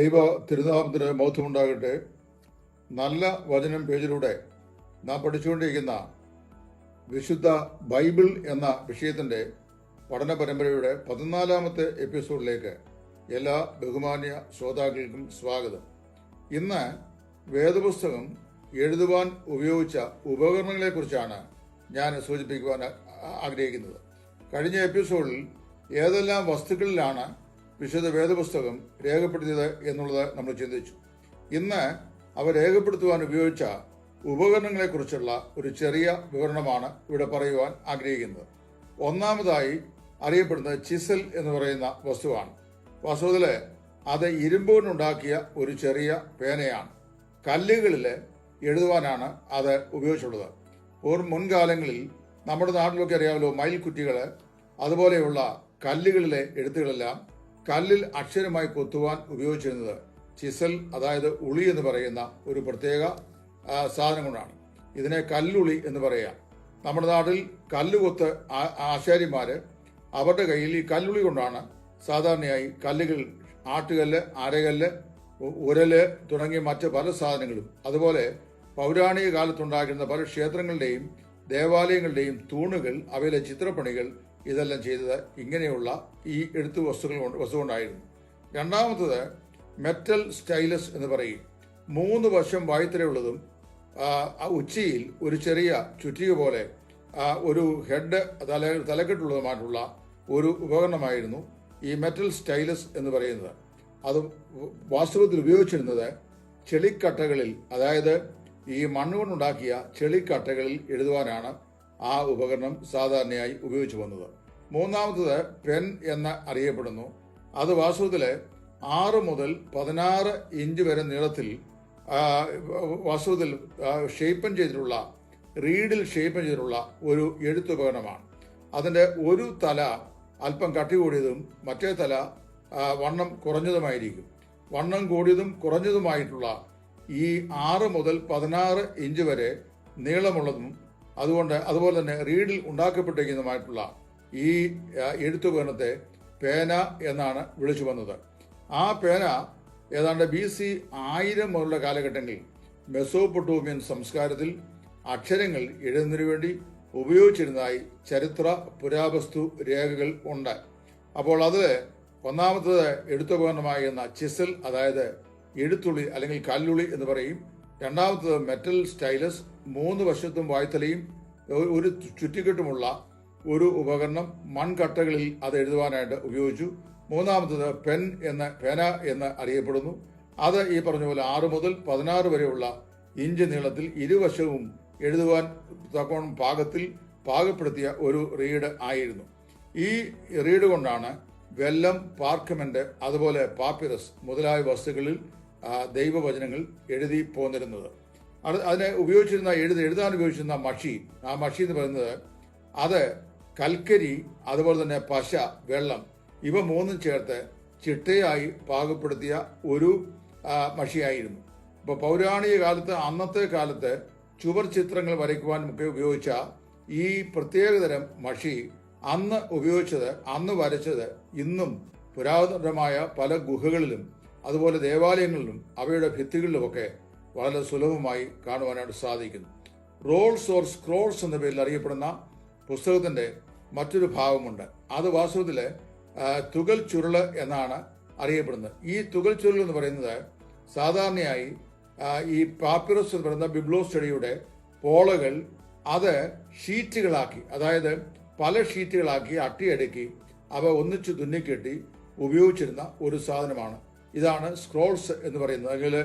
ദൈവ തിരുനാമത്തിന് മൗത്വമുണ്ടാകട്ടെ നല്ല വചനം പേജിലൂടെ നാം പഠിച്ചുകൊണ്ടിരിക്കുന്ന വിശുദ്ധ ബൈബിൾ എന്ന വിഷയത്തിന്റെ പഠന പരമ്പരയുടെ പതിനാലാമത്തെ എപ്പിസോഡിലേക്ക് എല്ലാ ബഹുമാന്യ ശ്രോതാക്കൾക്കും സ്വാഗതം. ഇന്ന് വേദപുസ്തകം എഴുതുവാൻ ഉപയോഗിച്ച ഉപകരണങ്ങളെക്കുറിച്ചാണ് ഞാൻ സൂചിപ്പിക്കുവാൻ ആഗ്രഹിക്കുന്നത്. കഴിഞ്ഞ എപ്പിസോഡിൽ ഏതെല്ലാം വസ്തുക്കളിലാണ് വിശുദ്ധ വേദപുസ്തകം രേഖപ്പെടുത്തിയത് എന്നുള്ളത് നമ്മൾ ചിന്തിച്ചു. ഇന്ന് അവ രേഖപ്പെടുത്തുവാൻ ഉപയോഗിച്ച ഉപകരണങ്ങളെക്കുറിച്ചുള്ള ഒരു ചെറിയ വിവരണമാണ് ഇവിടെ പറയുവാൻ ആഗ്രഹിക്കുന്നത്. ഒന്നാമതായി അറിയപ്പെടുന്നത് ചിസൽ എന്ന് പറയുന്ന വസ്തുവാണ്. വസ്തുവിൽ അത് ഇരുമ്പ് കൊണ്ടുണ്ടാക്കിയ ഒരു ചെറിയ പേനയാണ്. കല്ലുകളിൽ എഴുതുവാനാണ് അത് ഉപയോഗിച്ചുള്ളത്. ഒരു മുൻകാലങ്ങളിൽ നമ്മുടെ നാട്ടിലൊക്കെ അറിയാമല്ലോ മയിൽ കുറ്റികൾ അതുപോലെയുള്ള കല്ലുകളിലെ എഴുത്തുകളെല്ലാം കല്ലിൽ അക്ഷരമായി കൊത്തുവാൻ ഉപയോഗിച്ചിരുന്നത് ചിസൽ അതായത് ഉളി എന്ന് പറയുന്ന ഒരു പ്രത്യേക സാധനം കൊണ്ടാണ്. ഇതിനെ കല്ലുളി എന്ന് പറയാം. നമ്മുടെ നാട്ടിൽ കല്ലുകൊത്ത് ആശാരിമാർ അവരുടെ കയ്യിൽ ഈ കല്ലുളി കൊണ്ടാണ് സാധാരണയായി കല്ലുകൾ ആട്ടുകല്ല് അരകല്ല് ഉരൽ തുടങ്ങിയ മറ്റ് പല സാധനങ്ങളും. അതുപോലെ പൗരാണിക കാലത്തുണ്ടാക്കുന്ന പല ക്ഷേത്രങ്ങളുടെയും ദേവാലയങ്ങളുടെയും തൂണുകൾ അവയിലെ ചിത്രപ്പണികൾ ഇതെല്ലാം ചെയ്തത് ഇങ്ങനെയുള്ള ഈ എഴുത്ത് വസ്തുക്കൾ കൊണ്ട് വസ്തു കൊണ്ടായിരുന്നു രണ്ടാമത്തത് മെറ്റൽ സ്റ്റൈലസ് എന്ന് പറയും. മൂന്ന് വശം ആ ഉച്ചിയിൽ ഒരു ചെറിയ ചുറ്റിക പോലെ ഒരു ഹെഡ് തല തലക്കെട്ടുള്ളതുമായിട്ടുള്ള ഒരു ഉപകരണമായിരുന്നു ഈ മെറ്റൽ സ്റ്റൈലസ് എന്ന് പറയുന്നത്. അത് വാസ്തവത്തിൽ ഉപയോഗിച്ചിരുന്നത് ചെളിക്കട്ടകളിൽ അതായത് ഈ മണ്ണുകൊണ്ടുണ്ടാക്കിയ ചെളിക്കട്ടകളിൽ എഴുതുവാനാണ് ആ ഉപകരണം സാധാരണയായി ഉപയോഗിച്ചു വന്നത് മൂന്നാമത്തത് പെൻ എന്ന് അറിയപ്പെടുന്നു. അത് വാസ്തുവിലെ ആറ് മുതൽ പതിനാറ് ഇഞ്ച് വരെ നീളത്തിൽ വാസ്തുവിൽ ഷേപ്പൻ ചെയ്തിട്ടുള്ള റീഡിൽ ഷേപ്പൻ ചെയ്തിട്ടുള്ള ഒരു എഴുത്തുപകരണമാണ് അതിന്റെ ഒരു തല അല്പം കട്ടി കൂടിയതും മറ്റേ തല വണ്ണം കുറഞ്ഞതുമായിരിക്കും. വണ്ണം കൂടിയതും കുറഞ്ഞതുമായിട്ടുള്ള ഈ ആറ് മുതൽ പതിനാറ് ഇഞ്ച് വരെ നീളമുള്ളതും അതുകൊണ്ട് അതുപോലെ തന്നെ റീഡിൽ ഉണ്ടാക്കപ്പെട്ടിരിക്കുന്നതുമായിട്ടുള്ള ഈ എഴുത്തുപകരണത്തെ പേന എന്നാണ് വിളിച്ചു വന്നത്. ആ പേന ഏതാണ്ട് ബി സി ആയിരം മുതലുള്ള കാലഘട്ടങ്ങളിൽ മെസോപ്പൊട്ടോമിയൻ സംസ്കാരത്തിൽ അക്ഷരങ്ങൾ എഴുതുന്നതിനു വേണ്ടി ഉപയോഗിച്ചിരുന്നതായി ചരിത്ര പുരാവസ്തു രേഖകൾ ഉണ്ട്. അപ്പോൾ അത് ഒന്നാമത്തത് എഴുത്തുപകരണമായി എന്ന ചിസൽ അതായത് എഴുത്തുള്ളി അല്ലെങ്കിൽ കല്ലുള്ളി എന്ന് പറയും. രണ്ടാമത്തത് മെറ്റൽ സ്റ്റൈലസ് മൂന്ന് വശത്തും വായ്ത്തലയും ഒരു- ചുറ്റിക്കെട്ടുമുള്ള ഒരു ഉപകരണം മൺകട്ടകളിൽ അത് എഴുതുവാനായിട്ട് ഉപയോഗിച്ചു. മൂന്നാമത്തത് പെൻ എന്ന പേന എന്ന് അറിയപ്പെടുന്നു. അത് ഈ പറഞ്ഞ പോലെ ആറ് മുതൽ പതിനാറ് വരെയുള്ള ഇഞ്ച് നീളത്തിൽ ഇരുവശവും എഴുതുവാൻ തക്കോണം പാകത്തിൽ പാകപ്പെടുത്തിയ ഒരു റീഡ് ആയിരുന്നു. ഈ റീഡ് കൊണ്ടാണ് വെല്ലം പാർക്കമെന്റ് അതുപോലെ പാപ്പിറസ് മുതലായ വസ്തുക്കളിൽ ദൈവവചനങ്ങൾ എഴുതി പോന്നിരുന്നത്. അതിനെ ഉപയോഗിച്ചിരുന്ന എഴുതി എഴുതാൻ ഉപയോഗിച്ചിരുന്ന മഷി ആ മഷി എന്ന് പറയുന്നത് അത് കൽക്കരി അതുപോലെ തന്നെ പശ വെള്ളം ഇവ മൂന്നും ചേർത്ത് ചിട്ടയായി പാകപ്പെടുത്തിയ ഒരു മഷിയായിരുന്നു. ഇപ്പോൾ പൗരാണിക കാലത്ത് അന്നത്തെ കാലത്ത് ചുവർ ചിത്രങ്ങൾ വരയ്ക്കുവാൻ ഒക്കെ ഉപയോഗിച്ച ഈ പ്രത്യേകതരം മഷി അന്ന് ഉപയോഗിച്ചത് അന്ന് വരച്ചത് ഇന്നും പുരാതനമായ പല ഗുഹകളിലും അതുപോലെ ദേവാലയങ്ങളിലും അവയുടെ ഭിത്തികളിലുമൊക്കെ വളരെ സുലഭമായി കാണുവാനായിട്ട് സാധിക്കുന്നു. റോൾസ് ഓർ സ്ക്രോൾസ് എന്ന പേരിൽ അറിയപ്പെടുന്ന പുസ്തകത്തിന്റെ മറ്റൊരു ഭാഗമുണ്ട്. അത് വാസ്തവത്തിൽ ആ, തുകൽ ചുരുൾ എന്നാണ് അറിയപ്പെടുന്നത്. ഈ തുകൽ ചുരുൾ എന്ന് പറയുന്നത് സാധാരണയായി ഈ പാപ്പിറസ് എന്ന് പറയുന്ന ബിബ്ലോ സ്റ്റഡിയുടെ പോളകൾ അത് ഷീറ്റുകളാക്കി അതായത് പല ഷീറ്റുകളാക്കി അട്ടിയടുക്കി അവ ഒന്നിച്ച് തുന്നിക്കെട്ടി ഉപയോഗിച്ചിരുന്ന ഒരു സാധനമാണ്. ഇതാണ് സ്ക്രോൾസ് എന്ന് പറയുന്നത്. അല്ലെങ്കിൽ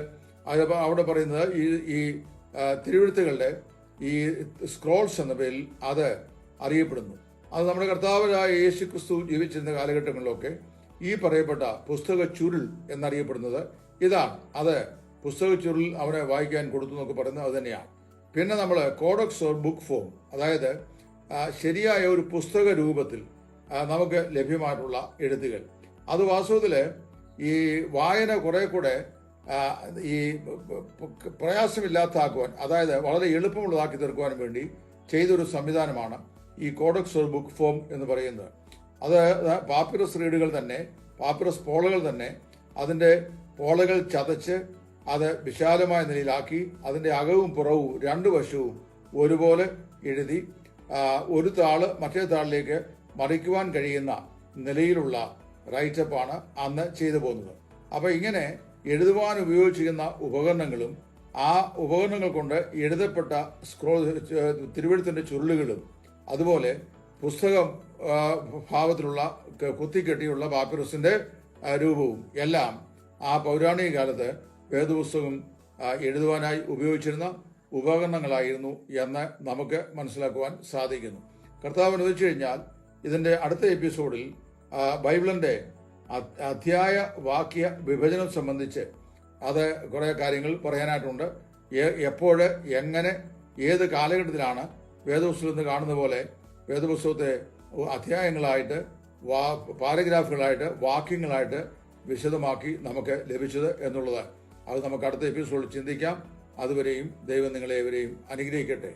അത് അവിടെ പറയുന്നത് ഈ ഈ തിരുവഴുത്തുകളുടെ ഈ സ്ക്രോൾസ് എന്ന പേരിൽ അത് അറിയപ്പെടുന്നു. അത് നമ്മുടെ കർത്താവരായ യേശു ക്രിസ്തു ജീവിച്ചിരുന്ന കാലഘട്ടങ്ങളിലൊക്കെ ഈ പറയപ്പെട്ട പുസ്തക ചുരുൾ എന്നറിയപ്പെടുന്നത് ഇതാണ്. അത് പുസ്തക ചുരുൾ അവനെ വായിക്കാൻ കൊടുത്തു എന്നൊക്കെ പറയുന്നത് അത് തന്നെയാണ്. പിന്നെ നമ്മൾ കോഡക്സ് ഓർ ബുക്ക് ഫോം അതായത് ശരിയായ ഒരു പുസ്തക രൂപത്തിൽ നമുക്ക് ലഭ്യമായിട്ടുള്ള എഴുത്തുകൾ. അത് വാസ്തവത്തിൽ ഈ വായന കുറെ കൂടെ ഈ പ്രയാസമില്ലാത്താക്കുവാൻ അതായത് വളരെ എളുപ്പമുള്ളതാക്കി തീർക്കുവാൻ വേണ്ടി ചെയ്തൊരു സംവിധാനമാണ് ഈ കോഡക്സ് ഓർ ബുക്ക് ഫോം എന്ന് പറയുന്നത്. അത് പാപ്പിറസ് റീഡുകൾ തന്നെ പാപ്പിറസ് പോളുകൾ തന്നെ അതിന്റെ പോളകൾ ചതച്ച് അത് വിശാലമായ നിലയിലാക്കി അതിന്റെ അകവും പുറവും രണ്ട് വശവും ഒരുപോലെ എഴുതി ഒരു താൾ മറ്റേ താളിലേക്ക് മറിക്കുവാൻ കഴിയുന്ന നിലയിലുള്ള റൈറ്റപ്പാണ് അന്ന് ചെയ്തു പോകുന്നത്. അപ്പോൾ ഇങ്ങനെ എഴുതുവാൻ ഉപയോഗിച്ചിരുന്ന ഉപകരണങ്ങളും ആ ഉപകരണങ്ങൾ കൊണ്ട് എഴുതപ്പെട്ട സ്ക്രോ തിരുവഴുത്തിന്റെ ചുരുളുകളും അതുപോലെ പുസ്തകം ഭാവത്തിലുള്ള കുത്തിക്കെട്ടിയുള്ള പാപ്പിറസിന്റെ രൂപവും എല്ലാം ആ പൗരാണിക കാലത്ത് വേദപുസ്തകം എഴുതുവാനായി ഉപയോഗിച്ചിരുന്ന ഉപകരണങ്ങളായിരുന്നു എന്ന് നമുക്ക് മനസ്സിലാക്കുവാൻ സാധിക്കുന്നു. കർത്താവ് അനുവദിച്ചു കഴിഞ്ഞാൽ ഇതിന്റെ അടുത്ത എപ്പിസോഡിൽ ബൈബിളിന്റെ അധ്യായ വാക്യ വിഭജനം സംബന്ധിച്ച് അത് കുറേ കാര്യങ്ങൾ പറയാനായിട്ടുണ്ട്. എപ്പോൾ എങ്ങനെ ഏത് കാലഘട്ടത്തിലാണ് വേദപുസ്തകത്തിൽ കാണുന്ന പോലെ വേദപുസ്തകത്തെ അധ്യായങ്ങളായിട്ട് വാ പാരഗ്രാഫുകളായിട്ട് വാക്യങ്ങളായിട്ട് വിശദമാക്കി നമുക്ക് ലഭിച്ചത് എന്നുള്ളത്. അത് നമുക്ക് അടുത്ത എപ്പിസോഡിൽ ചിന്തിക്കാം. അതുവരെയും ദൈവം നിങ്ങളെ ഏവരെയും അനുഗ്രഹിക്കട്ടെ.